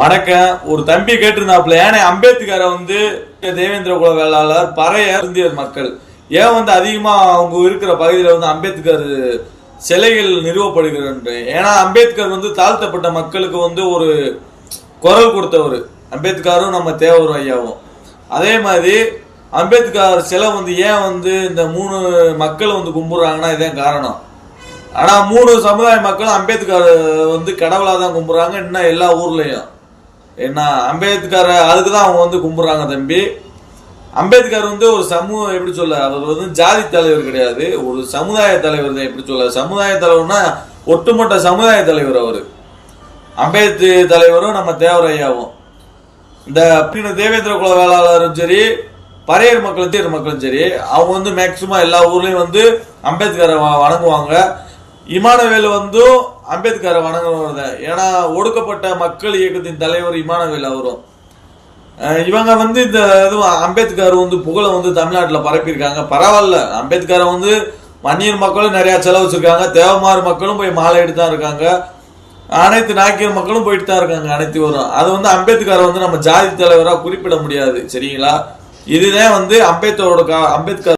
வணக்கம். ஒரு தம்பி கேட்டிருந்தாப்புல ஏன்னா அம்பேத்கரை வந்து தேவேந்திர குல வேளாளர் பறைய இந்தியர் மக்கள். ஏன் வந்து அதிகமா அவங்க இருக்கிற பகுதியில் வந்து அம்பேத்கர் சிலைகள் நிறுவப்படுகிறது ஏன்னா அம்பேத்கர் வந்து தாழ்த்தப்பட்ட மக்களுக்கு வந்து ஒரு குரல் கொடுத்தவர். அம்பேத்கரும் நம்ம தேவரும் ஐயாவும். அதே மாதிரி அம்பேத்கர் சிலை வந்து ஏன் வந்து இந்த மூணு மக்கள் வந்து கும்பிடுறாங்கன்னா இதான் காரணம். ஆனால் மூணு சமுதாய மக்களும் அம்பேத்கர் வந்து கடவுளாக தான் கும்பிட்றாங்க இன்னும் எல்லா ஊர்லேயும். என்ன அம்பேத்கர் அதுக்கு தான் அவங்க வந்து கும்பிட்றாங்க தம்பி. அம்பேத்கர் வந்து ஒரு சமூக எப்படி சொல்ல அவர் வந்து ஜாதி தலைவர் கிடையாது. ஒரு சமுதாய தலைவர் தான் எப்படி சொல்ல. சமுதாய தலைவர்னா ஒட்டுமொத்த சமுதாய தலைவர் அவர். அம்பேத்கர் தலைவரும் நம்ம தேவரையாவும். இந்த அப்படின்னு தேவேந்திர குல வேளாளரும் சரி பறையர் மக்களும் தேர் மக்களும் சரி அவங்க வந்து மேக்சிமம் எல்லா ஊர்லேயும் வந்து அம்பேத்கரை வணங்குவாங்க. இமானவேல் வந்து அம்பேத்கரை வணங்குறவர் தான் ஏன்னா ஒடுக்கப்பட்ட மக்கள் இயக்கத்தின் தலைவர் இமானவேல் அவரும். இவங்க வந்து இந்த இதுவும் அம்பேத்கர் வந்து புகழை வந்து தமிழ்நாட்டில் பரப்பியிருக்காங்க. பரவாயில்ல. அம்பேத்கரை வந்து வன்னியர் மக்களும் நிறையா செலவு தேவமார் தேவமாறு மக்களும் போய் மாலை எடுத்து தான் இருக்காங்க. அனைத்து நாக்கியர் மக்களும் போயிட்டு தான் இருக்காங்க அனைத்து வரும் அது வந்து அம்பேத்கரை வந்து நம்ம ஜாதி தலைவராக குறிப்பிட முடியாது. சரிங்களா? இதுதான் வந்து அம்பேத்கரோட கா- அம்பேத்கர்